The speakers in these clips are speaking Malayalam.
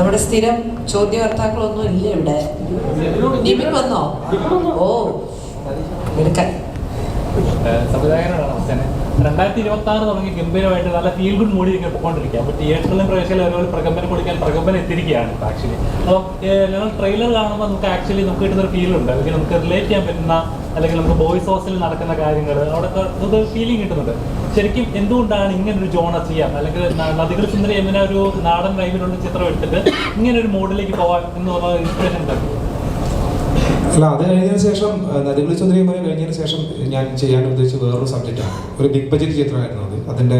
നമ്മുടെ സ്ഥിരം ചോദ്യകർത്താക്കളൊന്നും ഇല്ല ഇവിടെ. നിവിൻ വന്നോ? ഓ. എടുക്കാൻ രണ്ടായിരത്തി ഇരുപത്തി ആറ് തുടങ്ങി ഗംഭീരമായിട്ട് നല്ല ഫീൽ ഗുഡ് മൂടി ഇങ്ങനെ പോയിക്കൊണ്ടിരിക്കുക അപ്പോൾ തിയേറ്ററിലും പ്രവേശിച്ചാൽ അതുപോലെ പ്രകമ്പനം കൊടുക്കാൻ പ്രകമ്പനം എത്തിയിരിക്കുകയാണ് ആക്ച്വലി അപ്പോൾ ഞങ്ങൾ ട്രെയിലർ കാണുമ്പോൾ നമുക്ക് ആക്ച്വലി നമുക്ക് കിട്ടുന്നൊരു ഫീൽ ഉണ്ട്. അല്ലെങ്കിൽ നമുക്ക് റിലേറ്റ് ചെയ്യാൻ പറ്റുന്ന അല്ലെങ്കിൽ നമുക്ക് ബോയ്സ് ഹോസ്റ്റലിൽ നടക്കുന്ന കാര്യങ്ങൾ അവിടെ ഒരു ഫീലിംഗ് കിട്ടുന്നത് ശരിക്കും എന്തുകൊണ്ടാണ് ഇങ്ങനെ ഒരു ജോണ ചെയ്യാം? അല്ലെങ്കിൽ നദികൾ സുന്ദരി എന്ന ഒരു നാടൻ വൈബിലുള്ള ചിത്രം എടുത്തിട്ട് ഇങ്ങനെ ഒരു മോഡിലേക്ക് പോവാൻ പറഞ്ഞ ഇൻസ്പിറേഷൻ ഉണ്ടാക്കി അല്ല അത് കഴിഞ്ഞതിന് ശേഷം നദികളി ചന്ദ്രയുമായി കഴിഞ്ഞതിന് ശേഷം ഞാൻ ചെയ്യാൻ ഉദ്ദേശിച്ച വേറൊരു സബ്ജക്റ്റാണ് ഒരു ബിഗ് ബജറ്റ് ചിത്രമായിരുന്നു അത്. അതിന്റെ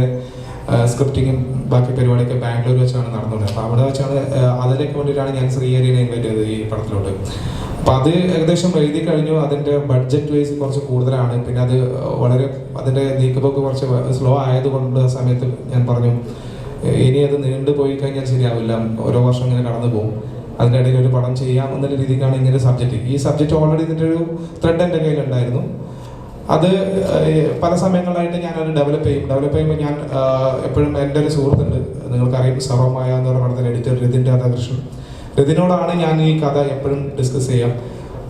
സ്ക്രിപ്റ്റിങ്ങും ബാക്കി പരിപാടിയൊക്കെ ബാംഗ്ലൂർ വെച്ചാണ് നടന്നത് അപ്പോൾ അവിടെ വെച്ചാണ് അതിലേക്ക് വേണ്ടിയിട്ടാണ് ഞാൻ ശ്രീഹരിനെ ഇൻവൈറ്റ് ചെയ്തത് ഈ പടത്തിലോട്ട്. അപ്പോൾ അത് ഏകദേശം എഴുതി കഴിഞ്ഞു. അതിന്റെ ബഡ്ജറ്റ് വൈസ് കുറച്ച് കൂടുതലാണ്. പിന്നെ അത് വളരെ അതിന്റെ നീക്കപ്പൊക്കെ കുറച്ച് സ്ലോ ആയതുകൊണ്ട് ആ സമയത്ത് ഞാൻ പറഞ്ഞു ഇനി അത് നീണ്ടു പോയി കഴിഞ്ഞാൽ ശരിയാവില്ല. ഓരോ വർഷം ഇങ്ങനെ കടന്നു പോകും. അതിന്റെ ഇടയിൽ ഒരു പടം ചെയ്യാം എന്നുള്ള രീതിക്കാണ് ഇങ്ങനെ സബ്ജക്റ്റ് ഈ സബ്ജക്റ്റ് ഓൾറെഡി ഇതിന്റെ ഒരു ത്രെഡ് എന്റെ കയ്യിലുണ്ടായിരുന്നു. അത് പല സമയങ്ങളായിട്ട് ഞാനത് ഡെവലപ്പ് ചെയ്യും. ഡെവലപ്പ് ചെയ്യുമ്പോൾ ഞാൻ എപ്പോഴും എന്റെ ഒരു സുഹൃത്തുണ്ട്. നിങ്ങൾക്കറിയാം സർവമായ എന്ന് പറഞ്ഞ പടത്തിന്റെ എഡിറ്റർ രതിൻ രാധാകൃഷ്ണൻ. രതിനോടാണ് ഞാൻ ഈ കഥ എപ്പോഴും ഡിസ്കസ് ചെയ്യാം.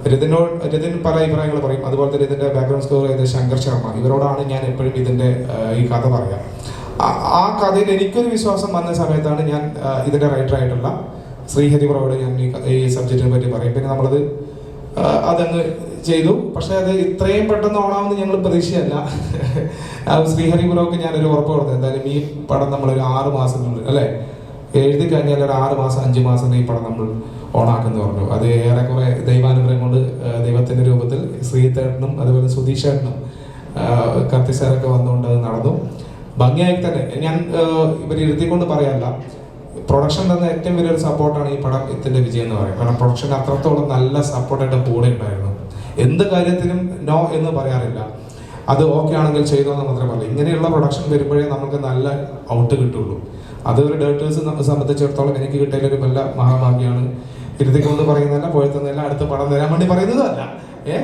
രതിനോട് രതിൻ പല അഭിപ്രായങ്ങൾ പറയും. അതുപോലെ തന്നെ ഇതിന്റെ ബാക്ക്ഗ്രൗണ്ട് സ്കോർ ചെയ്ത ശങ്കർ ശർമ്മ. ഇവരോടാണ് ഞാൻ എപ്പോഴും ഇതിന്റെ ഈ കഥ പറയാം. ആ- കഥയിൽ എനിക്കൊരു വിശ്വാസം വന്ന സമയത്താണ് ഞാൻ ഇതിന്റെ റൈറ്റർ ആയിട്ടുള്ള ശ്രീഹരി ബ്രോയോട് ഞാൻ ഈ സബ്ജക്റ്റിനെ പറ്റി പറയും. പിന്നെ നമ്മളത് അതങ്ങ് ചെയ്തു. പക്ഷെ അത് ഇത്രയും പെട്ടെന്ന് ഓണാമെന്ന് ഞങ്ങൾ പ്രതീക്ഷയല്ല ശ്രീഹരി പ്രോക്ക് ഞാനൊരു ഉറപ്പ് കൊടുത്തു. എന്തായാലും ഈ പടം നമ്മളൊരു ആറ് മാസത്തിനുള്ളിൽ അല്ലേ? എഴുതി കഴിഞ്ഞാൽ ഒരു ആറ് മാസം അഞ്ച് മാസം ഈ പടം നമ്മൾ ഓണാക്കുന്നു പറഞ്ഞു. അത് ഏറെക്കുറെ ദൈവാനുഗ്രഹം കൊണ്ട് ദൈവത്തിന്റെ രൂപത്തിൽ ശ്രീതേട്ടനും അതുപോലെ സുധീഷേട്ടനും കത്തി വന്നുകൊണ്ട് അത് നടന്നു. ഭംഗിയായി തന്നെ. ഞാൻ ഇവർ ഇരുത്തിക്കൊണ്ട് പറയാനല്ല പ്രൊഡക്ഷൻ തന്ന ഏറ്റവും വലിയൊരു സപ്പോർട്ടാണ് ഈ പടം ഇതിന്റെ വിജയം എന്ന് പറയുന്നത്. കാരണം പ്രൊഡക്ഷൻ അത്രത്തോളം നല്ല സപ്പോർട്ടായിട്ട് കൂടെ ഉണ്ടായിരുന്നു. എന്ത് കാര്യത്തിനും നോ എന്ന് പറയാറില്ല. അത് ഓക്കെ ആണെങ്കിൽ ചെയ്തോന്ന് മാത്രമല്ല. ഇങ്ങനെയുള്ള പ്രൊഡക്ഷൻ വരുമ്പോഴേ നമുക്ക് നല്ല ഔട്ട് കിട്ടുള്ളൂ. അത് ഒരു ഡേറ്റേഴ്സ് സംബന്ധിച്ചിടത്തോളം എനിക്ക് കിട്ടിയ ഒരു വല്ല മഹാഭാഗ്യമാണ്. ഇരുത്തിക്കൊണ്ട് പറയുന്നതല്ല പോയത്തന്നല്ല അടുത്ത പടം തരാൻ വേണ്ടി പറയുന്നതല്ല ഏ?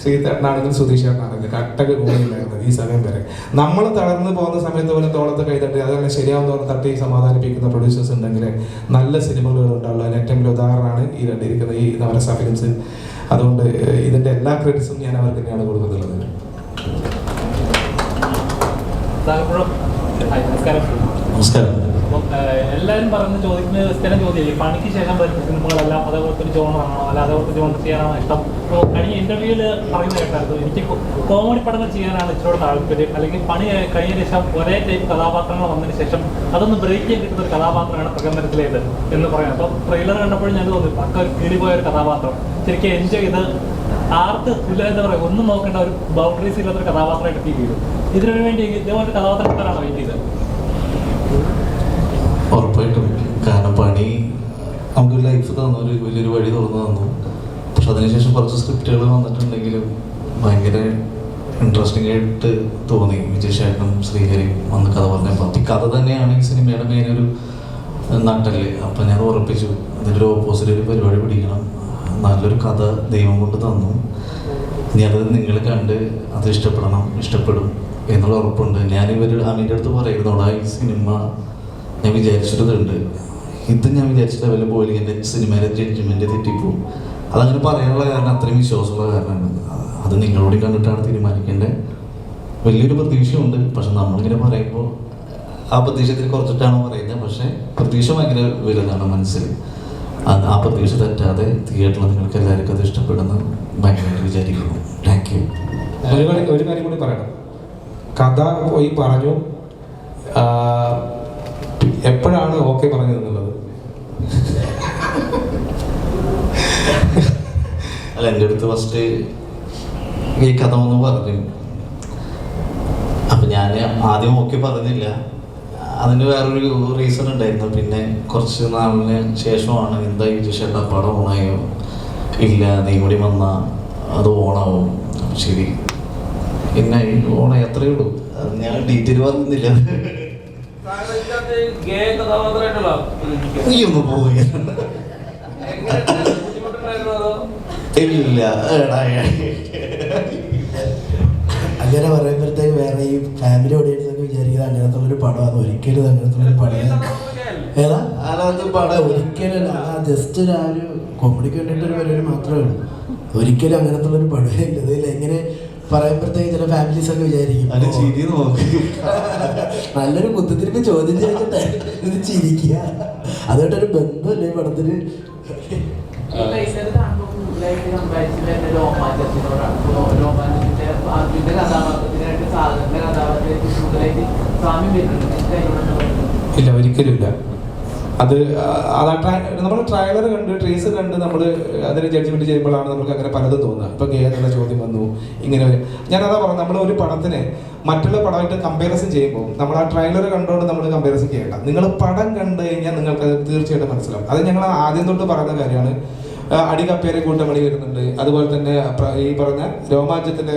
ശ്രീധരനാണെങ്കിലും സുധീഷ് ചേട്ടനാണെങ്കിലും കട്ടക്ക് കൂടെയുണ്ടായിരുന്നത് ഈ സമയം വരെ. നമ്മൾ തളർന്നു പോകുന്ന സമയത്ത് പോലും തോളത്ത് കൈതട്ടി അതെല്ലാം ശരിയാവുന്ന തോന്നുന്ന തട്ടി സമാധാനിപ്പിക്കുന്ന പ്രൊഡ്യൂസേഴ്സ് ഉണ്ടെങ്കിൽ നല്ല സിനിമകൾ ഉണ്ടാവുള്ളൂ. അതിന് ഏറ്റവും വലിയ ഉദാഹരണമാണ് ഈ കണ്ടിരിക്കുന്ന ഈ നവരസ ഫിലിംസ് അതുകൊണ്ട് ഇതിന്റെ എല്ലാ ക്രെഡിറ്റ്സും ഞാൻ അവർക്ക് തന്നെയാണ് കൊടുക്കുന്നുള്ളത് താങ്കളും നമസ്കാരം. എല്ലാവരും പറഞ്ഞ് ചോദിക്കുന്ന സ്ഥിരം ചോദ്യം പണിക്ക് ശേഷം വരുന്ന സിനിമകളെല്ലാം അതേപോലത്തെ ഒരു ജോണറാണോ അല്ല അതേപോലത്തെ ജോണർ ചെയ്യാനാണോ ഇഷ്ടം? അപ്പോൾ കഴിഞ്ഞ ഇന്റർവ്യൂവിൽ പറയുന്ന കേട്ടായിരുന്നു എനിക്ക് കോമഡി പടങ്ങൾ ചെയ്യാനാണ് ഇച്ചിരി താല്പര്യം. അല്ലെങ്കിൽ പണി കഴിഞ്ഞ ശേഷം ഒരേ ടൈപ്പ് കഥാപാത്രങ്ങൾ വന്നതിന് ശേഷം അതൊന്ന് ബ്രേക്ക് ചെയ്യാൻ കിട്ടുന്ന ഒരു കഥാപാത്രമാണ് പ്രകമ്പനത്തിലേത് എന്ന് പറയാം. അപ്പം ട്രെയിലർ കണ്ടപ്പോഴും ഞാൻ തോന്നി പക്ക ഒരു കീഴിപ്പോയ ഒരു കഥാപാത്രം. ശരിക്കും എൻജോയ് ചെയ്ത് ആർക്ക് എന്താ പറയുക ഒന്നും നോക്കേണ്ട ഒരു ബൗണ്ടറീസ് ഇല്ലാത്തൊരു കഥാപാത്രമായിട്ട് ഫീൽ ചെയ്തു. ഇതിനു വേണ്ടി ഇതേപോലെ കഥാപാത്രങ്ങളാണ് വെയിറ്റ് ചെയ്തത്. ഉറപ്പായിട്ടും. കാരണം പണി നമുക്ക് ലൈഫ് തന്നു ഒരു വലിയൊരു വഴി തുറന്നു തന്നു. പക്ഷെ അതിനുശേഷം കുറച്ച് സ്ക്രിപ്റ്റുകൾ വന്നിട്ടുണ്ടെങ്കിലും ഭയങ്കര ഇൻട്രസ്റ്റിംഗ് ആയിട്ട് തോന്നി. വിജയശേഖരനും ശ്രീഹരിയും വന്ന് കഥ പറഞ്ഞപ്പോൾ. ഈ കഥ തന്നെയാണ് ഈ സിനിമയുടെ മെയിൻ ഒരു നട്ടൽ അപ്പം ഞാൻ ഉറപ്പിച്ചു അതിന്റെ ഒരു ഓപ്പോസിറ്റ് ഒരു പരിപാടി പിടിക്കണം. നല്ലൊരു കഥ ദൈവം കൊണ്ട് തന്നു. ഇനി അത് നിങ്ങൾ കണ്ട് അത് ഇഷ്ടപ്പെടണം ഇഷ്ടപ്പെടും എന്നുള്ള ഉറപ്പുണ്ട്. ഞാൻ ഇവർ അമീന്റെ അടുത്ത് പറയുന്നോടാ ഈ സിനിമ ഞാൻ വിചാരിച്ചിട്ടുണ്ട് ഇത് ഞാൻ വിചാരിച്ചിട്ട് അവരെ പോയി എന്റെ സിനിമയിലെ ജഡ്ജ്മെന്റ് തെറ്റിപ്പോവും. അതങ്ങനെ പറയാനുള്ള കാരണം അത്രയും വിശ്വാസമുള്ള കാരണമാണ്. അത് നിങ്ങളോട് കണ്ടിട്ടാണ് തീരുമാനിക്കേണ്ടത് വലിയൊരു പ്രതീക്ഷയുണ്ട്. പക്ഷെ നമ്മളിങ്ങനെ പറയുമ്പോൾ ആ പ്രതീക്ഷത്തിൽ കുറച്ചിട്ടാണോ പറയുന്നത്. പക്ഷേ പ്രതീക്ഷ ഭയങ്കര വലുതാണ് മനസ്സിൽ. അത് ആ പ്രതീക്ഷ തെറ്റാതെ തിയേറ്ററിൽ നിങ്ങൾക്ക് എല്ലാവർക്കും അത് ഇഷ്ടപ്പെടുന്നു ഭയങ്കരമായിട്ട് വിചാരിക്കുന്നു. താങ്ക് യു ഒരു കാര്യം ഒരു കാര്യം കൂടി പറയണം കഥ പോയി പറഞ്ഞു. എപ്പോഴാണ് ഓക്കെ പറഞ്ഞു എന്നുള്ളത് അല്ല എന്റെ അടുത്ത് ഫസ്റ്റ് ഈ കഥ ഒന്ന് പറഞ്ഞു. അപ്പം ഞാൻ ആദ്യം ഓക്കെ പറഞ്ഞില്ല. അതിന് വേറൊരു റീസൺ ഉണ്ടായിരുന്നു. പിന്നെ കുറച്ച് നാളിന് ശേഷമാണ് എന്താ ഈ ചേട്ടാ പടം ഓണായോ? ഇല്ല നീ കൂടി വന്ന അത് ഓണാവും. ശരി. പിന്നെ ഓണ എത്രയേ ഉള്ളൂ. ഞാൻ ഡീറ്റെയിൽ കഥാപാത്രമായിട്ടുള്ള നീ അങ്ങനെ പറയുമ്പോഴത്തേക്ക് വേറെ ഈ ഫാമിലി ഒക്കെ അങ്ങനത്തുള്ളൊരു പടമാണ് ഒരിക്കലും അങ്ങനത്തുള്ളൊരു ഒരു പടം ഏതാ? അല്ലാത്ത പടം. ഒരിക്കലും ആ ജസ്റ്റ് ആ ഒരു കോമഡിക്ക് വേണ്ടിയിട്ട് ഒരു പരിപാടി മാത്രമേ ഉള്ളൂ. ഒരിക്കലും അങ്ങനത്തുള്ളൊരു ഒരു പടമേ ഇല്ല. ഇതിൽ എങ്ങനെ പറയുമ്പോഴത്തേക്ക് ചില ഫാമിലീസ് ഒക്കെ വിചാരിക്കും അതിന് "ഓ, ചിരി നല്ലൊരു കുത്തിത്തിരിപ്പ് ചോദ്യം ചോദിച്ചിട്ട് ഇത് ചിരിക്കുക. അതായിട്ടൊരു ബന്ധമല്ലേ ഈ പടത്തിന് ഇത് രോമാഞ്ചത്തിനോടാണ്. രോമാഞ്ചത്തിന്റെ കഥാപാത്രത്തിനായിട്ട് സാധനത്തിന്റെ കഥാപാത്രത്തിൽ കൂടുതലായിട്ട് സ്വാമി വരുന്നുണ്ട് എനിക്ക് അതിനോട് എന്താ പറയുന്നത് ഇല്ല ഒരിക്കലും ഇല്ല. അത് അത് നമ്മൾ ട്രയലർ കണ്ട് ട്രേസ് കണ്ട് നമ്മൾ അതിന് ജഡ്ജ്മെന്റ് ചെയ്യുമ്പോഴാണ് നമുക്ക് അങ്ങനെ പലതും തോന്നുക. ഇപ്പൊ കേരള ചോദ്യം വന്നു. ഇങ്ങനെ ഞാൻ അതാ പറഞ്ഞു നമ്മൾ ഒരു പടത്തിനെ മറ്റുള്ള പടമായിട്ട് കമ്പാരിസൺ ചെയ്യുമ്പോൾ നമ്മൾ ആ ട്രയലർ കണ്ടുകൊണ്ട് നമ്മൾ കമ്പാരിസൺ ചെയ്യേണ്ട. നിങ്ങൾ പടം കണ്ടു കഴിഞ്ഞാൽ നിങ്ങൾക്ക് അത് തീർച്ചയായിട്ടും മനസ്സിലാവും. അത് ഞങ്ങൾ ആദ്യം തൊട്ട് പറയുന്ന കാര്യമാണ്. ആ, കൂട്ട കപ്പേരെ കൂട്ടമണി വരുന്നുണ്ട് അതുപോലെ തന്നെ ഈ പറഞ്ഞ രോമാഞ്ചത്തിന്റെ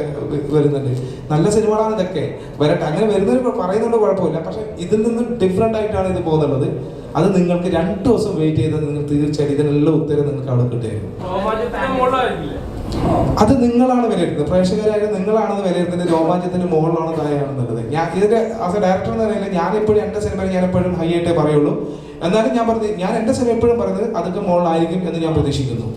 വരുന്നുണ്ട്. നല്ല സിനിമകളാണ് ഇതൊക്കെ. വരട്ടെ അങ്ങനെ വരുന്നവർ പറയുന്നുണ്ട് കുഴപ്പമില്ല. പക്ഷെ ഇതിൽ നിന്നും ഡിഫറെന്റ് ആയിട്ടാണ് ഇത് പോകുന്നുള്ളത്. അത് നിങ്ങൾക്ക് രണ്ട് ദിവസം വെയിറ്റ് ചെയ്താൽ നിങ്ങൾ തീർച്ചയായിട്ടും ഇതിനെല്ലാം ഉത്തരം നിങ്ങൾക്ക് അവിടെ മുകളിലായിരിക്കില്ലേ അത് നിങ്ങളാണ് വിലയിരുത്തുന്നത്. പ്രേക്ഷകരായ നിങ്ങളാണെന്ന് വിലയിരുത്തുന്നത് രോമാഞ്ചത്തിന്റെ മുകളിലാണ് താഴെയാണെന്നുള്ളത് ഞാൻ ഇതിന്റെ ആസ് എ ഡയറക്ടർ എന്ന് പറയുന്നത് ഞാൻ എപ്പോഴും എന്റെ സിനിമയിൽ ഞാൻ എപ്പോഴും ഹൈ ആയിട്ടേ പറയുള്ളൂ. എന്നാലും ഞാൻ പറഞ്ഞത് ഞാൻ എന്റെ സിനിമ എപ്പോഴും പറയുന്നത് അതൊക്കെ മുകളിലായിരിക്കും എന്ന് ഞാൻ പ്രതീക്ഷിക്കുന്നു.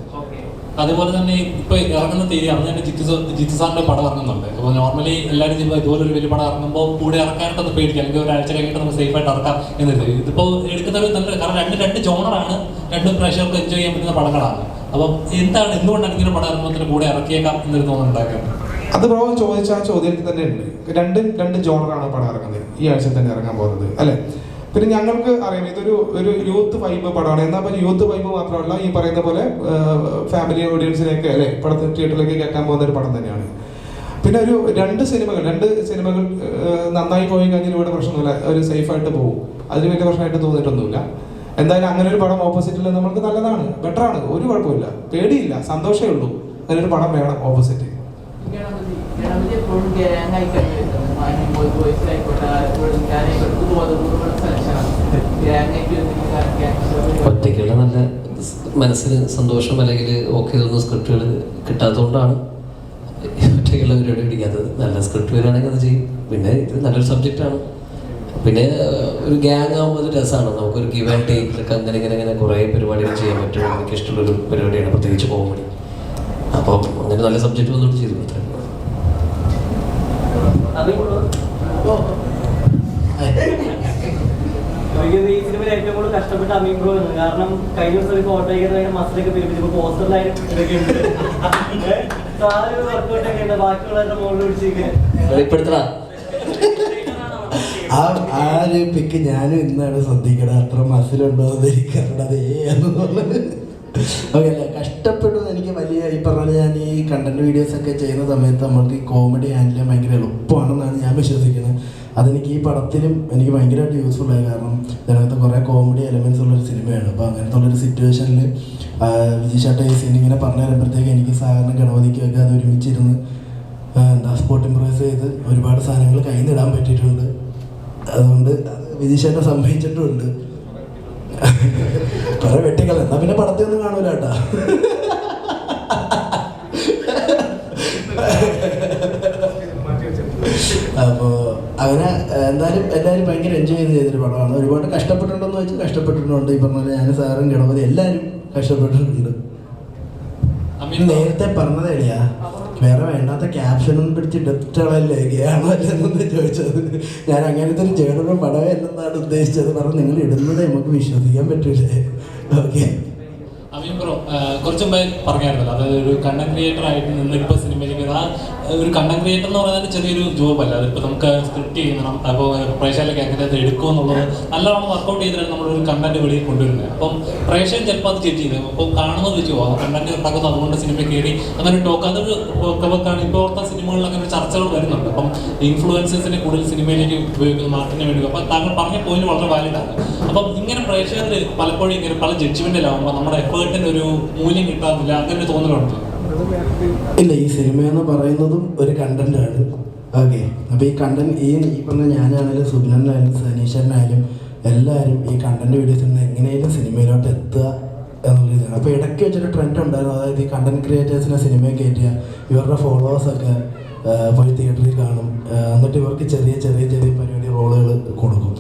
അതുപോലെ തന്നെ ഇപ്പൊ ഇറങ്ങുന്ന തീയതി അന്ന് തന്നെ ജിത്തു ജിത്തു സാറിന്റെ പടം ഇറങ്ങുന്നുണ്ട്. അപ്പോൾ നോർമലി എല്ലാവരും ചെയ്യുമ്പോൾ ഇതുപോലെ ഒരു വലിയ പടം ഇറങ്ങുമ്പോൾ കൂടെ ഇറക്കാനായിട്ടൊന്ന് പേടിക്കാം. അല്ലെങ്കിൽ ഒരാഴ്ച കഴിഞ്ഞിട്ട് നമുക്ക് സേഫ് ആയിട്ട് ഇറക്കാം എന്നിട്ട് ഇതിപ്പോ എടുക്കുന്നവർ തന്നെ കാരണം രണ്ട് രണ്ട് ജോണറാണ് രണ്ട് പ്രേക്ഷകർക്ക് എൻജോയ് ചെയ്യാൻ പറ്റുന്ന പടങ്ങളാണ്. അപ്പം എന്താണ് എന്തുകൊണ്ടാണ് ഇങ്ങനെ പടാരംഭത്തിന് കൂടെ ഇറക്കിയേക്കാം എന്നൊരു തോന്നുന്നുണ്ടാക്കാം അത് ബ്രോ ചോദിച്ച ആ ചോദ്യത്തിൽ തന്നെ ഉണ്ട്. രണ്ട് രണ്ട് ജോണറാണ് പടം ഇറങ്ങുന്നത്. ഈ ആഴ്ച തന്നെ ഇറങ്ങാൻ പോകുന്നത് അല്ലെ? പിന്നെ ഞങ്ങൾക്ക് അറിയാം ഇതൊരു ഒരു യൂത്ത് വൈബ് പടമാണ്. എന്നാൽ അപ്പോൾ യൂത്ത് വൈബ് മാത്രമല്ല ഈ പറയുന്ന പോലെ ഫാമിലി ഓഡിയൻസിനെയൊക്കെ അല്ലെ? പടത്തിൽ തിയേറ്ററിലേക്ക് കയറ്റാൻ പോകുന്ന ഒരു പടം തന്നെയാണ്. പിന്നെ ഒരു രണ്ട് സിനിമകൾ രണ്ട് സിനിമകൾ നന്നായി പോയി കഴിഞ്ഞാൽ ഇവിടെ പ്രശ്നമൊന്നുമില്ല. ഒരു സേഫായിട്ട് പോകും. അതിന് വലിയ പ്രശ്നമായിട്ട് തോന്നിയിട്ടൊന്നുമില്ല. എന്തായാലും അങ്ങനെ ഒരു പടം ഓപ്പോസിറ്റിൽ നമുക്ക് നല്ലതാണ് ബെറ്ററാണ് ആണ്. ഒരു കുഴപ്പമില്ല. പേടിയില്ല. സന്തോഷമേ ഉള്ളൂ. അങ്ങനെ ഒരു പടം വേണം ഓപ്പോസിറ്റ് ഒറ്റയ്ക്കുള്ള നല്ല മനസ്സിന് സന്തോഷം അല്ലെങ്കിൽ ഓക്കെ തോന്നുന്ന സ്ക്രിപ്റ്റുകൾ കിട്ടാത്തതുകൊണ്ടാണ് ഒറ്റയ്ക്കുള്ള പരിപാടി പിടിക്കാത്തത്. നല്ല സ്ക്രിപ്റ്റ് വരികയാണെങ്കിൽ അത് ചെയ്യും. പിന്നെ ഇത് നല്ലൊരു സബ്ജക്റ്റാണ് പിന്നെ ഒരു ഗ്യാങ് ആകുമ്പോൾ അത് രസമാണ് നമുക്കൊരു ഗിവ് ആൻഡ് ടേക്കിലൊക്കെ അങ്ങനെ ഇങ്ങനെ ഇങ്ങനെ കുറേ പരിപാടികൾ ചെയ്യാൻ പറ്റും. എനിക്ക് ഇഷ്ടമുള്ളൊരു പരിപാടിയാണ് പ്രത്യേകിച്ച് കോമഡി അപ്പോൾ അങ്ങനെ നല്ല സബ്ജക്റ്റ് വന്നുകൊണ്ട് ചെയ്തു അത്ര. ഇപ്പോഴത്തെ ഈ സിനിമയിൽ ഏറ്റവും കൂടുതൽ കഷ്ടപ്പെട്ട അമീൻ ബ്രോ ആണ്. കാരണം കഴിഞ്ഞ ദിവസം ഒരു ഫോട്ടോ ഒക്കെ മസിലൊക്കെ പിരിപ്പിച്ചപ്പോ പോസ്റ്ററിലായാലും ഇതൊക്കെ ഉണ്ട്. അപ്പൊ ആ ഒരു വർക്കൗട്ട് ഒക്കെ ഉണ്ട്. ബാക്കിയുള്ളവരുടെ മുകളിൽ പിടിച്ചിരിക്കുന്നത് വെളിപ്പെടുത്തടാ ആ പിക്ക് ഞാനും ഇന്നാണ് ശ്രദ്ധിക്കണത്. അത്ര മസിലുണ്ടോ എന്ന് എനിക്കറിയണത് ഓക്കെ അല്ല? കഷ്ടപ്പെട്ടു എനിക്ക് വലിയ ഈ പറഞ്ഞ ഞാൻ ഈ കണ്ടന്റ് വീഡിയോസ് ഒക്കെ ചെയ്യുന്ന സമയത്ത് നമ്മൾക്ക് ഈ കോമഡി ഹാൻഡിൽ ഭയങ്കര എളുപ്പമാണെന്നാണ് ഞാൻ വിശ്വസിക്കുന്നത്. അതെനിക്ക് ഈ പടത്തിലും എനിക്ക് ഭയങ്കരമായിട്ട് യൂസ്ഫുൾ ആയി കാരണം ഇതിനകത്ത് കുറേ കോമഡി എലമെന്റ്സ് ഉള്ള ഒരു സിനിമയാണ്. അപ്പോൾ അങ്ങനത്തെ ഉള്ളൊരു സിറ്റുവേഷനിൽ വിജീഷാട്ട ഈ സീൻ ഇങ്ങനെ പറഞ്ഞു തരുമ്പോഴത്തേക്ക് എനിക്ക് സാധാരണ ഗണപതിക്കൊക്കെ അത് ഒരുമിച്ചിരുന്ന് എന്താ സ്പോട്ട് ഇമ്പ്രൂവൈസ് ചെയ്ത് ഒരുപാട് സാധനങ്ങൾ നിന്ന് ഇടാൻ പറ്റിയിട്ടുണ്ട്. അതുകൊണ്ട് വിധിശേഷം സംഭവിച്ചിട്ടുണ്ട് കുറെ വെട്ടിക്കള എന്നാ പിന്നെ പടത്തിൽ ഒന്നും കാണൂല കേട്ടാ. അപ്പോൾ അങ്ങനെ എന്തായാലും എല്ലാവരും ഭയങ്കര എൻജോയ് ചെയ്ത് ചെയ്തൊരു പടമാണ്. ഒരുപാട് കഷ്ടപ്പെട്ടിട്ടുണ്ടെന്ന് വെച്ചാൽ കഷ്ടപ്പെട്ടിട്ടുണ്ട്. ഈ പറഞ്ഞ ഞാൻ സാറും ഗണപതി എല്ലാവരും കഷ്ടപ്പെട്ടിട്ടുണ്ട്. നേരത്തെ പറഞ്ഞതേടിയാ. വേറെ വേണ്ടാത്ത ക്യാപ്ഷനൊന്നും പിടിച്ച് ഡെപ്റ്റളല്ലേ ഗെയാണോ അല്ലെന്ന് ചോദിച്ചത്. ഞാൻ അങ്ങനത്തെ ഒരു ചേട്ടനും പടവേ അല്ലെന്നാണ് ഉദ്ദേശിച്ചത്. പറഞ്ഞു നിങ്ങൾ ഇടുന്നത് നമുക്ക് വിശ്വസിക്കാൻ പറ്റില്ലേ ഓക്കെ അമീൻ ബ്രോ കുറച്ച് പറഞ്ഞായിരുന്നല്ലോ. അതായത് ഒരു കണ്ടന്റ് ക്രിയേറ്റർ ആയിട്ട് നിന്ന് ഇപ്പോൾ സിനിമയിലേക്ക് ആ ഒരു കണ്ടന്റ് ക്രിയേറ്റർ എന്ന് പറയുന്നത് ചെറിയൊരു ജോബ് അല്ല. അതിപ്പോൾ നമുക്ക് സ്ക്രിപ്റ്റ് ചെയ്യണം അപ്പോൾ പ്രേക്ഷകരിലേക്ക് എങ്ങനെ അത് എടുക്കും എന്നുള്ളത് നല്ലവണ്ണം വർക്കൗട്ട് ചെയ്തിട്ടാണ് നമ്മളൊരു കണ്ടന്റ് വെളിയിൽ കൊണ്ടുവരുന്നത്. അപ്പം പ്രേക്ഷകൻ ചിലപ്പോൾ അത് ചെറ്റ് ചെയ്തു അപ്പോൾ കാണുന്നത് വെച്ച് കണ്ടന്റ് ഉണ്ടാക്കുന്നത് അതുകൊണ്ട് സിനിമ കയറി അങ്ങനെ ടോക്ക് അതൊരു ടോക്കാണ് ഇപ്പോഴത്തെ സിനിമകളിൽ അങ്ങനെ ചർച്ചകൾ വരുന്നുണ്ട്. അപ്പം ഇൻഫ്ലുവൻസേഴ്സിനെ കൂടുതൽ സിനിമയിലേക്ക് ഉപയോഗിക്കുന്ന മാർക്കറ്റിന് വേണ്ടി. അപ്പം താങ്കൾ പറഞ്ഞ പോയിന്റ് വളരെ വാലിഡാണ് അപ്പം ഇങ്ങനെ പ്രേക്ഷകർ പലപ്പോഴും ഇങ്ങനെ പല ജഡ്ജ്മെന്റിലാവുമ്പോൾ നമ്മുടെ ഇല്ല ഈ സിനിമ എന്ന് പറയുന്നതും ഒരു കണ്ടന്റ് ആണ്. ഓക്കെ അപ്പൊ ഈ കണ്ടന്റ് ഈ ഈ പറഞ്ഞ ഞാനാണെങ്കിലും സുബിനനായാലും സനീഷനായാലും എല്ലാവരും ഈ കണ്ടന്റ് വീഡിയോസിൽ നിന്ന് എങ്ങനെയും സിനിമയിലോട്ട് എത്തുക എന്നുള്ള ഇതാണ് അപ്പോൾ ഇടയ്ക്ക് വെച്ചൊരു ട്രെൻഡ് ഉണ്ടായിരുന്നു. അതായത് ഈ കണ്ടന്റ് ക്രിയേറ്റേഴ്സിനെ സിനിമയിൽ കയറ്റുക ഇവരുടെ ഫോളോവേഴ്സൊക്കെ പോയി തിയേറ്ററിൽ കാണും. എന്നിട്ട് ഇവർക്ക് ചെറിയ ചെറിയ ചെറിയ പരിപാടി റോളുകൾ കൊടുക്കും.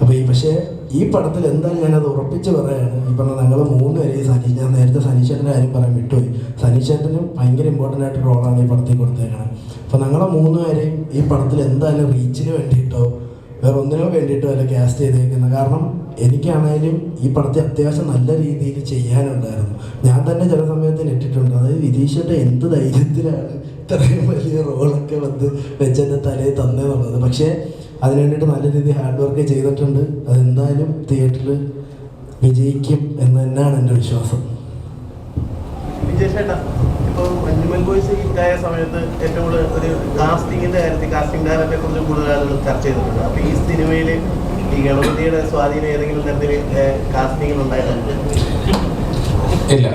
അപ്പോൾ ഈ പക്ഷേ ഈ പടത്തിൽ എന്തായാലും ഞാനത് ഉറപ്പിച്ച് പറയാണ് ഈ പറഞ്ഞ ഞങ്ങൾ മൂന്ന് പേര് സനീഷ് ഞാൻ നേരത്തെ സനീഷേട്ടന്റെ കാര്യം പറയാൻ വിട്ടുപോയി. സനീഷേട്ടനും ഭയങ്കര ഇമ്പോർട്ടന്റ് ആയിട്ട് റോളാണ് ഈ പടത്തിൽ കൊടുത്തേക്കുന്നത് അപ്പോൾ ഞങ്ങളെ മൂന്ന് പേരെയും ഈ പടത്തിൽ എന്തായാലും റീച്ചിന് വേണ്ടിയിട്ടോ വേറെ ഒന്നിനോ വേണ്ടിയിട്ടോ അല്ല കാസ്റ്റ് ചെയ്തേക്കുന്നത് കാരണം എനിക്കാണേലും ഈ പടത്തെ അത്യാവശ്യം നല്ല രീതിയിൽ ചെയ്യാനുണ്ടായിരുന്നു. ഞാൻ തന്നെ ചില സമയത്ത് നെറ്റിട്ടുണ്ട് അതായത് വിതീഷയുടെ എന്ത് ധൈര്യത്തിലാണ് ഇത്രയും വലിയ റോളൊക്കെ വന്ന് വെച്ചെന്റെ തലയിൽ തന്നേന്നുള്ളത്. പക്ഷേ അതിന് വേണ്ടിയിട്ട് നല്ല രീതിയിൽ ഹാർഡ് വർക്ക് ചെയ്തിട്ടുണ്ട്. അതെന്തായാലും തിയേറ്ററിൽ വിജയിക്കും എന്ന് തന്നെയാണ് എന്റെ വിശ്വാസം. വിജയ് ചേട്ടാ ഇപ്പോൾ മഞ്ഞുമൽ ബോയ്സ് ഹിറ്റായ സമയത്ത് ഏറ്റവും കൂടുതൽ ഒരു കാര്യത്തിൽ കാസ്റ്റിംഗ് ഡയറക്ടറെ കുറിച്ച് കൂടുതൽ ആളുകൾ ചർച്ച ചെയ്തിട്ടുണ്ട്. അപ്പോൾ ഈ സിനിമയിൽ ഈ ഗണപതിയുടെ സ്വാധീനം ഏതെങ്കിലും തരത്തിൽ കാസ്റ്റിംഗിൽ ഉണ്ടായിട്ടുണ്ട്? ഇല്ല.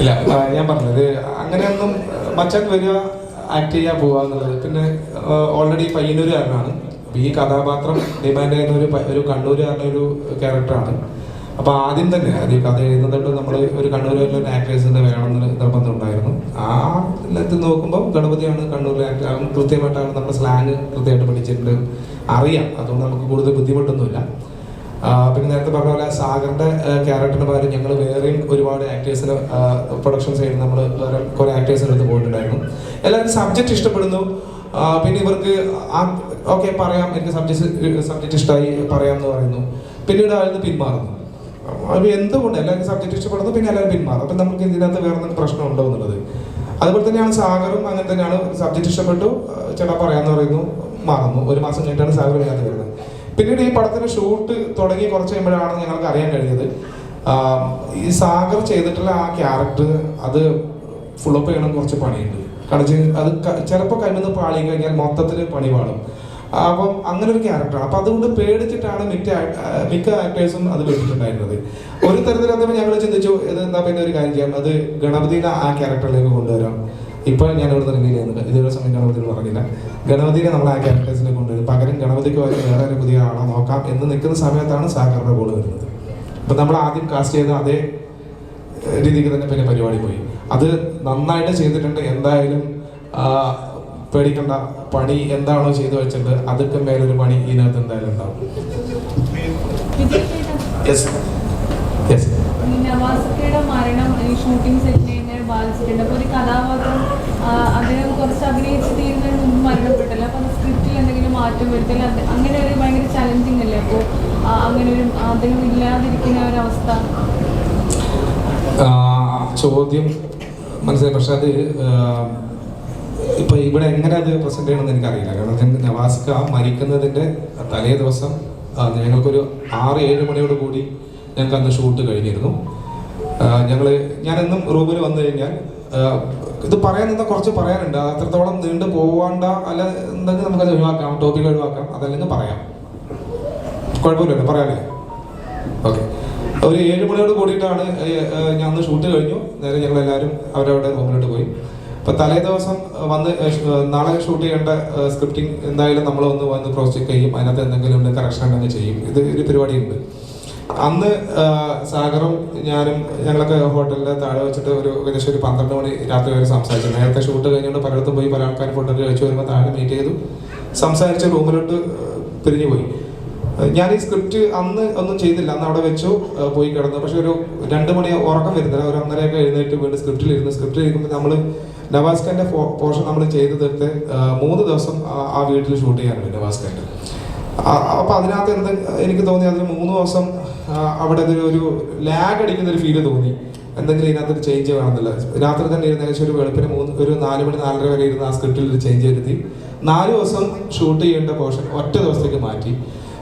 ഇല്ല. ഞാൻ പറഞ്ഞത് അങ്ങനെയൊന്നും മച്ചാൻ വരിക ആക്ട് ചെയ്യാൻ പോവാന്നുള്ളത് പിന്നെ ഓൾറെഡി പയ്യന്നൂരുകാരനാണ്. അപ്പൊ ഈ കഥാപാത്രം ഡിമാൻഡ് ചെയ്യുന്ന ഒരു ഒരു കണ്ണൂരുകാരന്റെ ഒരു ക്യാരക്ടറാണ് അപ്പൊ ആദ്യം തന്നെ അത് ഈ കഥ എഴുതുന്നതുകൊണ്ട് നമ്മൾ ഒരു കണ്ണൂരുകാരിലെ ഒരു ആക്ട്രസിന്റെ വേണമെന്ന് നിർബന്ധം ഉണ്ടായിരുന്നു. ആ ഇതിനകത്ത് നോക്കുമ്പോൾ ഗണപതിയാണ് കണ്ണൂരിലെ ആക്ടർ കൃത്യമായിട്ടാണ് നമ്മുടെ സ്ലാങ് കൃത്യമായിട്ട് പഠിച്ചിട്ടുണ്ട്. അറിയാം. അതുകൊണ്ട് നമുക്ക് കൂടുതൽ ബുദ്ധിമുട്ടൊന്നുമില്ല. പിന്നെ നേരത്തെ പറഞ്ഞ പോലെ സാഗറിന്റെ ക്യാരക്ടറിന് പകരം ഞങ്ങൾ വേറെയും ഒരുപാട് ആക്ടേഴ്സിന് പ്രൊഡക്ഷൻ സൈഡിൽ നമ്മൾ വേറെ കുറെ ആക്ടേഴ്സിന് അടുത്ത് പോയിട്ടുണ്ടായിരുന്നു. എല്ലാവരും സബ്ജക്റ്റ് ഇഷ്ടപ്പെടുന്നു. പിന്നെ ഇവർക്ക് ഓക്കെ പറയാം എനിക്ക് സബ്ജക്ട് സബ്ജക്റ്റ് ഇഷ്ടമായി പറയാം എന്ന് പറയുന്നു. പിന്നീട് ആയിരുന്നു പിന്മാറുന്നു. അത് എന്തുകൊണ്ട് എല്ലാവർക്കും സബ്ജക്റ്റ് ഇഷ്ടപ്പെടുന്നു പിന്നെ എല്ലാവരും പിന്മാറും. അപ്പം നമുക്ക് ഇതിനകത്ത് വേറെ എന്തെങ്കിലും പ്രശ്നം ഉണ്ടോ എന്നുള്ളത്. അതുപോലെ തന്നെയാണ് സാഗറും അങ്ങനെ തന്നെയാണ് സബ്ജക്റ്റ് ഇഷ്ടപ്പെട്ടു. ചേട്ടാ പറയാമെന്ന് പറയുന്നു മാറുന്നു. ഒരു മാസം കഴിഞ്ഞിട്ടാണ് സാഗർ ഇതിനകത്ത് വരുന്നത്. പിന്നീട് ഈ പടത്തിന്റെ ഷൂട്ട് തുടങ്ങി കുറച്ച് കഴിയുമ്പോഴാണ് ഞങ്ങൾക്ക് അറിയാൻ കഴിഞ്ഞത്. ഈ സാഗർ ചെയ്തിട്ടുള്ള ആ ക്യാരക്ടർ അത് ഫുള്ളപ്പ് ചെയ്യണം കുറച്ച് പണിയുണ്ട്. കാരണം അത് ചിലപ്പോൾ കൈമെന്ന് പാളി കഴിഞ്ഞാൽ മൊത്തത്തിൽ പണി പാടും അപ്പം അങ്ങനെ ഒരു ക്യാരക്ടറാണ്. അപ്പം അതുകൊണ്ട് പേടിച്ചിട്ടാണ് മിക്ക മിക്ക ആക്ടേഴ്സും അത് വെച്ചിട്ടുണ്ടായിരുന്നത്. ഒരു തരത്തിൽ ഞങ്ങൾ ചിന്തിച്ചു ഇത് എന്താ പിന്നെ ഒരു കാര്യം ചെയ്യാം? അത് ഗണപതിയുടെ ആ ക്യാരക്ടറിലേക്ക് കൊണ്ടുവരാം. ഇപ്പൊ ഞാൻ ഇവിടെ റിവീൽ ചെയ്യുന്നുണ്ട് ഇതുവരെ സമയം ഗണപതിയോട് പറഞ്ഞില്ല. ഗണപതിനെ നമ്മൾ ആ ക്യാരക്ടേഴ്സിനെ കൊണ്ടുവരും പകരം ഗണപതിക്ക് പകരം വേറെ ഒരു പുതിയ ആളെ നോക്കാം എന്ന് നിൽക്കുന്ന സമയത്താണ് സാഗറിന്റെ ബോൾ വരുന്നത്. അപ്പൊ നമ്മൾ ആദ്യം കാസ്റ്റ് ചെയ്ത അതേ രീതിക്ക് തന്നെ പിന്നെ പരിപാടി പോയി. അത് നന്നായിട്ട് ചെയ്തിട്ടുണ്ട്. എന്തായാലും പേടിക്കേണ്ട. പണി എന്താണോ ചെയ്തു വെച്ചിട്ട് അതൊക്കെ മേലൊരു പണി ഇതിനകത്ത് എന്തായാലും ഉണ്ടാവും. യെസ് യെസ് മരണം ഷൂട്ടിംഗ് സെറ്റിൽ എങ്ങനെ ബാധിച്ചിട്ടുണ്ട്. അപ്പോൾ ഒരു കഥാപാത്രം അദ്ദേഹം കുറച്ച് അഭിനയിച്ച് തീരുന്നതിന് മുമ്പ് മരണപ്പെട്ടല്ലോ. അപ്പോൾ അത് സ്ക്രിപ്റ്റിൽ എന്തെങ്കിലും മാറ്റം വരുത്തില്ല അങ്ങനെ ഒരു ഭയങ്കര ചലഞ്ചിങ് അല്ലേ? അപ്പോൾ അങ്ങനെ ഒരു അദ്ദേഹം ഇല്ലാതിരിക്കുന്ന ഒരവസ്ഥ ചോദ്യം മനസ്സിലായി. പക്ഷെ അത് ഇപ്പം ഇവിടെ എങ്ങനെ അത് പ്രസന്റ് ചെയ്യണമെന്ന് എനിക്കറിയില്ല. കാരണം നവാസ്ക മരിക്കുന്നതിന്റെ തലേ ദിവസം ഞങ്ങൾക്കൊരു ആറ് ഏഴ് മണിയോട് കൂടി ഞങ്ങൾക്ക് അന്ന് ഷൂട്ട് കഴിഞ്ഞിരുന്നു. ഞാനെന്നും ഞാൻ റൂമിൽ വന്നു കഴിഞ്ഞാൽ ഇത് പറയാൻ നിന്ന കുറച്ച് പറയാനുണ്ട്. അത്രത്തോളം നീണ്ടു പോവാണ്ട അല്ല എന്തെങ്കിലും നമുക്കത് ഒഴിവാക്കാം ടോപ്പിക് ഒഴിവാക്കാം അതല്ലെങ്കിൽ പറയാം. കുഴപ്പമില്ലല്ലോ പറയാനേ ഓക്കെ ഒരു ഏഴ് മണിയോട് കൂടിയിട്ടാണ് ഞാൻ അന്ന് ഷൂട്ട് കഴിഞ്ഞു. നേരെ ഞങ്ങൾ എല്ലാവരും അവരവിടെ റൂമിലോട്ട് പോയി. അപ്പൊ തലേ ദിവസം വന്ന് നാളെ ഷൂട്ട് ചെയ്യേണ്ട സ്ക്രിപ്റ്റിംഗ് എന്തായാലും നമ്മൾ ഒന്ന് വന്ന് ക്രോസ് ചെക്ക് ചെയ്യും. അതിനകത്ത് എന്തെങ്കിലും കറക്ഷൻ ഉണ്ടെങ്കിൽ ചെയ്യും. ഇത് ഒരു പരിപാടിയുണ്ട്. അന്ന് സാഗറും ഞാനും ഞങ്ങളൊക്കെ ഹോട്ടലിന്റെ താഴെ വെച്ചിട്ട് ഒരു ഏകദേശം ഒരു പന്ത്രണ്ട് മണി രാത്രി വരെ സംസാരിച്ചു. നേരത്തെ ഷൂട്ട് കഴിഞ്ഞുകൊണ്ട് പലയിടത്തും പോയി പല ആൾക്കാർ ഫോട്ടോ കഴിച്ചു വരുമ്പോൾ താഴെ മീറ്റ് ചെയ്തു. സംസാരിച്ച് റൂമിലോട്ട് പിരിഞ്ഞു പോയി. ഞാൻ ഈ സ്ക്രിപ്റ്റ് അന്ന് ഒന്നും ചെയ്തില്ല. അന്ന് അവിടെ വെച്ചു പോയി കിടന്നു. പക്ഷെ ഒരു രണ്ട് മണി ഉറക്കം വരുന്നില്ല. ഒരു ഒന്നരയൊക്കെ എഴുന്നേറ്റ് വീണ്ടും സ്ക്രിപ്റ്റിൽ ഇരുന്ന് സ്ക്രിപ്റ്റ് ഇരിക്കുമ്പോൾ നമ്മൾ നവാസ്ഖാന്റെ പോർഷൻ നമ്മൾ ചെയ്ത് തീർത്ത് മൂന്ന് ദിവസം ആ- വീട്ടിൽ ഷൂട്ട് ചെയ്യാനുണ്ട് നവാസ്ഖാന്റെ അപ്പൊ അതിനകത്ത് എന്ത് എനിക്ക് തോന്നി അതിന് മൂന്ന് ദിവസം അവിടെ ഒരു ലാഗ് അടിക്കുന്ന ഒരു ഫീൽ തോന്നി. എന്തെങ്കിലും ഇതിനകത്ത് ഒരു ചേഞ്ച് വേണമെന്നില്ല. രാത്രി തന്നെ ഇരുന്ന ഏകദേശം ഒരു വെളുപ്പിന് മൂന്ന് ഒരു നാല് മണി നാലര വരെ ഇരുന്ന് ആ സ്ക്രിപ്റ്റിൽ ഒരു ചേഞ്ച് വരുത്തി. നാല് ദിവസം ഷൂട്ട് ചെയ്യേണ്ട പോർഷൻ ഒറ്റ ദിവസത്തേക്ക് മാറ്റി.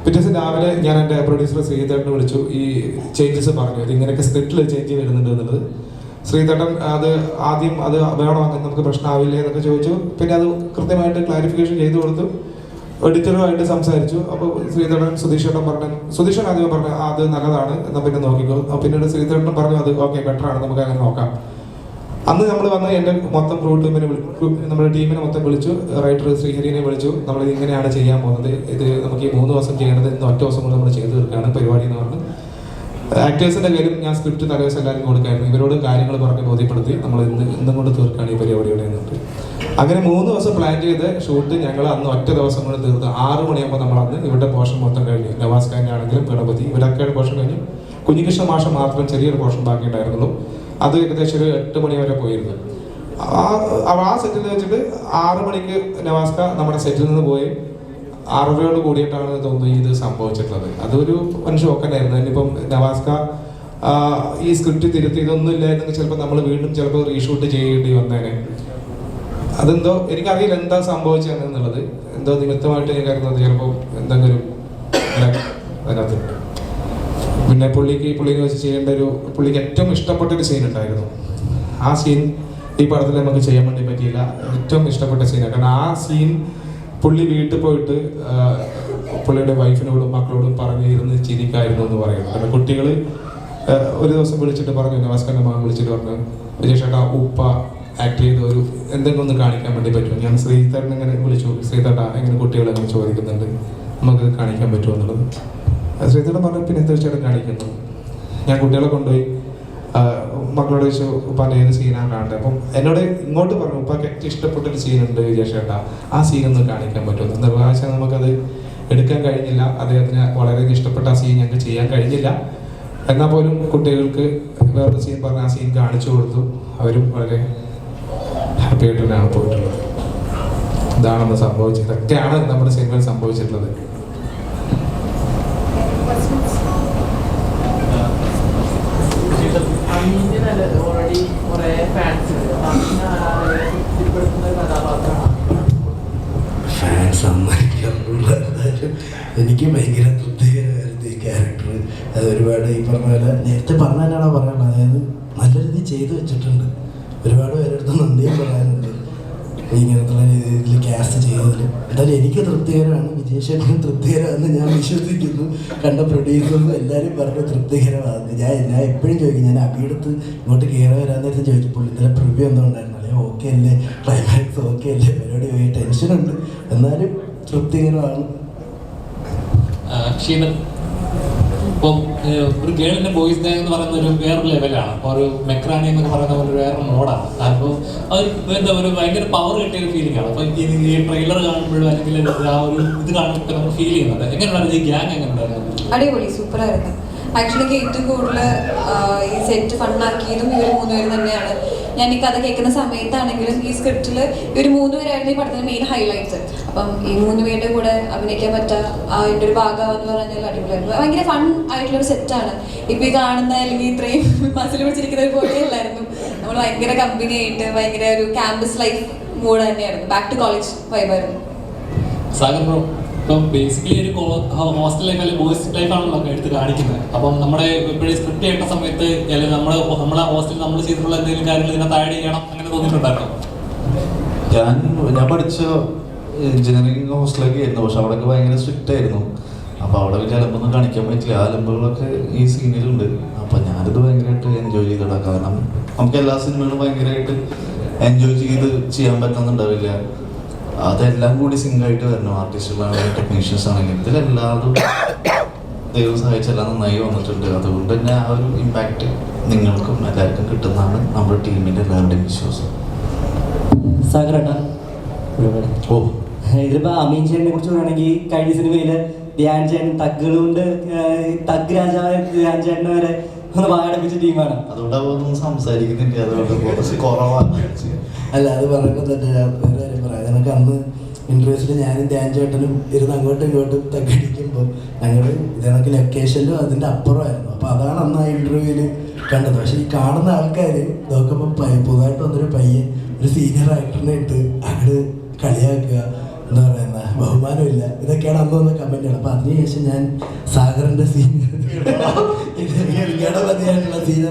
പിറ്റേ ദിവസം രാവിലെ ഞാൻ എന്റെ പ്രൊഡ്യൂസർ ശ്രീധരനെ വിളിച്ചു. ഈ ചേഞ്ചസ് പറഞ്ഞു. ഇത് ഇങ്ങനെയൊക്കെ സ്ക്രിപ്റ്റിൽ ചേഞ്ച് വരുന്നുണ്ട് എന്നുള്ളത്. ശ്രീധരൻ അത് ആദ്യം അത് വേണോ? അങ്ങനെ നമുക്ക് പ്രശ്നമാവില്ലേ എന്നൊക്കെ ചോദിച്ചു. പിന്നെ അത് കൃത്യമായിട്ട് ക്ലാരിഫിക്കേഷൻ ചെയ്തു കൊടുത്തു. എഡിറ്ററുമായിട്ട് സംസാരിച്ചു. അപ്പോൾ ശ്രീധരൻ സുധീഷേട്ടൻ പറഞ്ഞു സുധീഷൻ ആദ്യം പറഞ്ഞു അത് നല്ലതാണ്. എന്നാൽ പിന്നെ നോക്കിക്കോ. അപ്പൊ പിന്നീട് ശ്രീധരൻ പറഞ്ഞു അത് ഓക്കെ ബെറ്റർ ആണ്. നമുക്ക് അങ്ങനെ നോക്കാം. അന്ന് നമ്മൾ വന്ന് എന്റെ മൊത്തം ക്രൂ ടീമിനെ നമ്മുടെ ടീമിനെ മൊത്തം വിളിച്ചു. റൈറ്റർ ശ്രീഹരിനെ വിളിച്ചു. നമ്മൾ ഇങ്ങനെയാണ് ചെയ്യാൻ പോകുന്നത്. ഇത് നമുക്ക് ഈ മൂന്ന് ദിവസം ചെയ്യേണ്ടത് ഇന്ന് ഒറ്റ ദിവസം കൊണ്ട് നമ്മൾ ചെയ്തു തീർക്കുകയാണ് പരിപാടി എന്ന് പറഞ്ഞു. ആക്ടേഴ്സിന്റെ കയ്യിലും ഞാൻ സ്ക്രിപ്റ്റ് തലേദിവസം എല്ലാവർക്കും കൊടുക്കായിരുന്നു. ഇവരോട് കാര്യങ്ങൾ പറഞ്ഞ് ബോധ്യപ്പെടുത്തി നമ്മൾ ഇന്ന് ഇന്നും കൊണ്ട് തീർക്കുകയാണ് ഈ പരിപാടിയുടെ എന്നിട്ട് അങ്ങനെ മൂന്ന് ദിവസം പ്ലാൻ ചെയ്ത് ഷൂട്ട് ഞങ്ങൾ അന്ന് ഒറ്റ ദിവസം കൊണ്ട് തീർത്ത് ആറ് മണിയാകുമ്പോൾ നമ്മൾ അന്ന് ഇവരുടെ പോഷൻ മൊത്തം കഴിഞ്ഞു. നവാസ് ഖാൻ ആണെങ്കിലും ഗണപതി ഇവരൊക്കെയുടെ പോർഷൻ കഴിഞ്ഞു. കുഞ്ഞികൃഷ്ണ മാഷം മാത്രം ചെറിയൊരു പോഷൻ ബാക്കി അത് ഏകദേശം ഒരു എട്ട് മണി വരെ പോയിരുന്നു. ആ ആ സെറ്റിൽ വെച്ചിട്ട് ആറ് മണിക്ക് നവാസ്ക നമ്മുടെ സെറ്റിൽ നിന്ന് പോയി. ആറരയോട് കൂടിയിട്ടാണ് തോന്നുന്നു ഇത് സംഭവിച്ചിട്ടുള്ളത്. അതൊരു വൻ ഷോക്ക് തന്നെയായിരുന്നു. ഇനിയിപ്പം നവാസ്ക ഈ സ്ക്രിപ്റ്റ് തിരുത്തി ഇതൊന്നും ഇല്ലായിരുന്നെങ്കിൽ ചിലപ്പോൾ നമ്മൾ വീണ്ടും ചിലപ്പോൾ റീഷൂട്ട് ചെയ്യേണ്ടി വന്നേനെ. അതെന്തോ എനിക്കറിയില്ല എന്താ സംഭവിച്ചതെന്നുള്ളത്. എന്തോ നിമിത്തമായിട്ട് ഞാൻ കരുതുന്നത് ചിലപ്പോൾ എന്തെങ്കിലും ഇല്ല, അതിനകത്തുണ്ട് പിന്നെ പുള്ളിക്ക് പുള്ളിനെ വെച്ച് ചെയ്യേണ്ട ഒരു പുള്ളിക്ക് ഏറ്റവും ഇഷ്ടപ്പെട്ട ഒരു സീൻ ഉണ്ടായിരുന്നു ആ സീൻ ഈ പടത്തിൽ നമുക്ക് ചെയ്യാൻ വേണ്ടി പറ്റിയില്ല. ഏറ്റവും ഇഷ്ടപ്പെട്ട സീനാണ്. കാരണം ആ സീൻ പുള്ളി വീട്ടിൽ പോയിട്ട് പുള്ളിയുടെ വൈഫിനോടും മക്കളോടും പറഞ്ഞു ഇരുന്ന് ചിരിക്കായിരുന്നു എന്ന് പറയുന്നു. കാരണം കുട്ടികൾ ഒരു ദിവസം വിളിച്ചിട്ട് പറഞ്ഞു നമസ്കാരം വിളിച്ചിട്ട് പറഞ്ഞു. വിജയ് ചേട്ടാ ഉപ്പ ആക്ട് ചെയ്ത ഒരു എന്തെങ്കിലും ഒന്ന് കാണിക്കാൻ വേണ്ടി പറ്റുമോ? ഞാൻ ശ്രീധരൻ ഇങ്ങനെ വിളിച്ചു. ശ്രീധട്ട എങ്ങനെ കുട്ടികളെ അങ്ങനെ ചോദിക്കുന്നുണ്ട്. നമുക്ക് കാണിക്കാൻ പറ്റുമോ എന്നുള്ളത്. ശ്രീധരൻ പറഞ്ഞു പിന്നെ തീർച്ചയായിട്ടും കാണിക്കുന്നു. ഞാൻ കുട്ടികളെ കൊണ്ടുപോയി മക്കളോട് ഉപ്പാന്റെ ഏത് സീനാണ് കാണേണ്ടത് അപ്പം എന്നോട് ഇങ്ങോട്ട് പറഞ്ഞു ഉപ്പാക്ക് ഏറ്റവും ഇഷ്ടപ്പെട്ട ഒരു സീനുണ്ട് വിജയശേട്ട ആ സീനൊന്ന് കാണിക്കാൻ പറ്റുമോ? നിർവാഹം നമുക്കത് എടുക്കാൻ കഴിഞ്ഞില്ല. അദ്ദേഹത്തിന് വളരെ ഇഷ്ടപ്പെട്ട ആ സീൻ ഞങ്ങൾക്ക് ചെയ്യാൻ കഴിഞ്ഞില്ല. എന്നാൽ പോലും കുട്ടികൾക്ക് വേറെ സീൻ പറഞ്ഞ ആ സീൻ കാണിച്ചു കൊടുത്തു. അവരും വളരെ തന്നെയാണ് പോയിട്ടുള്ളത് ഇതാണെന്ന് സംഭവിച്ചത്. ഇതൊക്കെയാണ് നമ്മുടെ സിനിമയിൽ സംഭവിച്ചിട്ടുള്ളത്. ഫാൻസ് എനിക്ക് ഭയങ്കര തൃപ്തികരമായിരുന്നു ഈ ക്യാരക്ടർ അത് ഒരുപാട് ഈ പറഞ്ഞ പോലെ നേരത്തെ പറഞ്ഞാലാണോ പറയണത്? അതായത് നല്ല രീതിയിൽ ചെയ്തു വെച്ചിട്ടുണ്ട്. ഒരുപാട് പേരെടുത്ത് നന്ദിയും പറയാനുണ്ട്. ഇങ്ങനത്തെ രീതിയിൽ കാസ്റ്റ് ചെയ്തതിൽ. എന്തായാലും എനിക്ക് തൃപ്തികരമാണ്. വിജയശേഖരൻ തൃപ്തികരമാണെന്ന് ഞാൻ വിശ്വസിക്കുന്നു. കണ്ട പ്രൊഡ്യൂസേഴ്സും എല്ലാവരും പറഞ്ഞു തൃപ്തികരമാണ് ഞാൻ ഞാൻ എപ്പോഴും ചോദിക്കും ഞാൻ അഭിയെടുത്ത് ഇങ്ങോട്ട് കയറി വരാൻ നേരത്തെ ചോദിച്ചപ്പോൾ ഇന്നലെ പ്രിവ്യൂ ഒന്നും ഉണ്ടായിരുന്നു അല്ലെങ്കിൽ ഓക്കെ അല്ലേ ക്ലൈമാക്സ് ഓക്കെ അല്ലേ പരിപാടി പോയി ടെൻഷനുണ്ട് എന്നാലും തൃപ്തികരമാണ്. ക്ഷീണം ഏഹ്, ഒരു ഗേളിന്റെ ബോയ്സ് ഡേ എന്ന് പറയുന്ന ഒരു വേറൊരു ലെവലാണ് അപ്പോൾ ഒരു മെക്രാണി എന്നൊക്കെ പറയുന്ന പോലെ വേറൊരു മോഡാണ് അപ്പോൾ അത് എന്താ ഒരു ഭയങ്കര പവർ കിട്ടിയ ഒരു ഫീലിംഗ് ആണ്. അപ്പോൾ ഈ ട്രെയിലർ കാണുമ്പോഴും അല്ലെങ്കിൽ ആ ഒരു ഇത് കാണുമ്പോൾ നമുക്ക് ഫീൽ ചെയ്യുന്നത് എങ്ങനെയുണ്ടായിരുന്നു? ഈ ഗ്യാങ് എങ്ങനെയുണ്ടായിരുന്നു? അടിപൊളി സൂപ്പറായിരുന്നു. ആക്ച്വലി എനിക്ക് ഏറ്റവും കൂടുതൽ ഈ സെറ്റ് ഫണ്ണാക്കിയതും ഇവർ മൂന്നുപേരും തന്നെയാണ്. ഞാൻ ഈ കഥ കേൾക്കുന്ന സമയത്താണെങ്കിലും ഈ സ്ക്രിപ്റ്റിൽ മൂന്ന് പേരായിരുന്നു ഈ പടത്തിന്റെ മെയിൻ ഹൈലൈറ്റ്സ് അപ്പം ഈ മൂന്ന് പേരുടെ കൂടെ അഭിനയിക്കാൻ പറ്റ അതിന്റെ ഒരു ഭാഗം എന്ന് പറഞ്ഞാൽ അടിപൊളിയായിരുന്നു. ഭയങ്കര ഫൺ ആയിട്ടുള്ള ഒരു സെറ്റാണ് ഇപ്പം ഈ കാണുന്ന അല്ലെങ്കിൽ ഇത്രയും മസിൽ പിടിച്ചിരിക്കുന്ന പോലെ അല്ലായിരുന്നു. നമ്മൾ ഭയങ്കര കമ്പനി ആയിട്ട് ഭയങ്കര ഒരു ക്യാമ്പസ് ലൈഫ് മൂഡ് തന്നെയായിരുന്നു. ബാക്ക് ടു കോളേജ് വൈബായിരുന്നു സാഗർ ബ്രോ. ഇപ്പം ബേസിക്കലി ഒരു ഹോസ്റ്റൽ ലൈഫ് അല്ലെങ്കിൽ ബോയ്സ് ഒക്കെ എടുത്ത് കാണിക്കുന്നത്. അപ്പം നമ്മുടെ എപ്പോഴും സ്ക്രിപ്റ്റ് ചെയ്യേണ്ട സമയത്ത് അല്ലെങ്കിൽ നമ്മുടെ നമ്മളെ ഹോസ്റ്റലിൽ നമ്മൾ ചെയ്തിട്ടുള്ള എന്തെങ്കിലും കാര്യങ്ങൾ ഇതിനകത്ത് ആഡ് ചെയ്യണം അങ്ങനെ തോന്നിയിട്ടുണ്ടായിരുന്നു? ഞാൻ ഞാൻ പഠിച്ച എഞ്ചിനീയറിംഗ് ഹോസ്റ്റലൊക്കെ ആയിരുന്നു. പക്ഷെ അവിടെയൊക്കെ ഭയങ്കര സ്ട്രിക്റ്റ് ആയിരുന്നു. അപ്പോൾ അവിടെ വലിയ അലമ്പൊന്നും കാണിക്കാൻ പറ്റില്ല. ആ അലമ്പുകളൊക്കെ ഈ സീനിലുണ്ട് അപ്പോൾ ഞാനിത് ഭയങ്കരമായിട്ട് എൻജോയ് ചെയ്തിടാം. കാരണം നമുക്ക് എല്ലാ സിനിമകളും ഭയങ്കരമായിട്ട് എൻജോയ് ചെയ്ത് ചെയ്യാൻ പറ്റുന്നുണ്ടാവില്ല. അതെല്ലാം കൂടി സിങ്കായിട്ട് വരണം. ആർട്ടിസ്റ്റുകളാണെങ്കിലും ടെക്നീഷ്യൻസ് ആണെങ്കിലും. ഇതിലെല്ലാതും ദൈവം സഹായിച്ചെല്ലാം നന്നായി വന്നിട്ടുണ്ട്. അതുകൊണ്ട് തന്നെ ആ ഒരു ഇമ്പാക്റ്റ് നിങ്ങൾക്കും എല്ലാവർക്കും കിട്ടുന്നതാണ് നമ്മുടെ ടീമിന്റെ എല്ലാവരുടെയും വിശ്വാസം. സാഗരേട്ടാ ഓ. ഇതിപ്പോ അമീൻ ചേട്ടനെ കുറിച്ച് പറയുകയാണെങ്കിൽ കഴിഞ്ഞ സിനിമയിൽ ധ്യാൻ ചേട്ടൻ തഗ്ഗുകൾ കൊണ്ട് തഗ് രാജാവായ ധ്യാൻ ചേട്ടനെ വരെ ഒന്ന് വാടപ്പിച്ച ടീമാണ്. അതുകൊണ്ട് അതൊന്നും സംസാരിക്കുന്നില്ല. അതുകൊണ്ട് കുറച്ച് കുറവാണ്. അല്ല അത് പറയുമ്പോൾ തന്നെ ഞങ്ങൾക്ക് അന്ന് ഇന്റർവ്യൂസിൽ ഞാനും ധ്യാൻ ചേട്ടനും ഇരുന്ന് അങ്ങോട്ടും ഇങ്ങോട്ടും തക്കടിക്കുമ്പോൾ ഞങ്ങൾ ഇതേക്ക് ലൊക്കേഷനിലും അതിന്റെ അപ്പുറമായിരുന്നു. അപ്പോൾ അതാണ് അന്ന് ആ ഇന്റർവ്യൂവിൽ കണ്ടത്. പക്ഷേ ഈ കാണുന്ന ആൾക്കാർ നോക്കുമ്പോൾ പയ്യ പുതുതായിട്ട് വന്നൊരു പയ്യൻ ഒരു സീനിയർ ആക്ടറിനെ ഇട്ട് അങ്ങോട്ട് കളിയാക്കുക എന്താ പറയുന്ന ബഹുമാനമില്ല. ഇതൊക്കെയാണ് അന്ന് വന്ന കമന്റുകൾ അപ്പോൾ അതിനുശേഷം ഞാൻ സാഗറിന്റെ സീനിയർ ഗണപതിയായിട്ടുള്ള സീനിയർ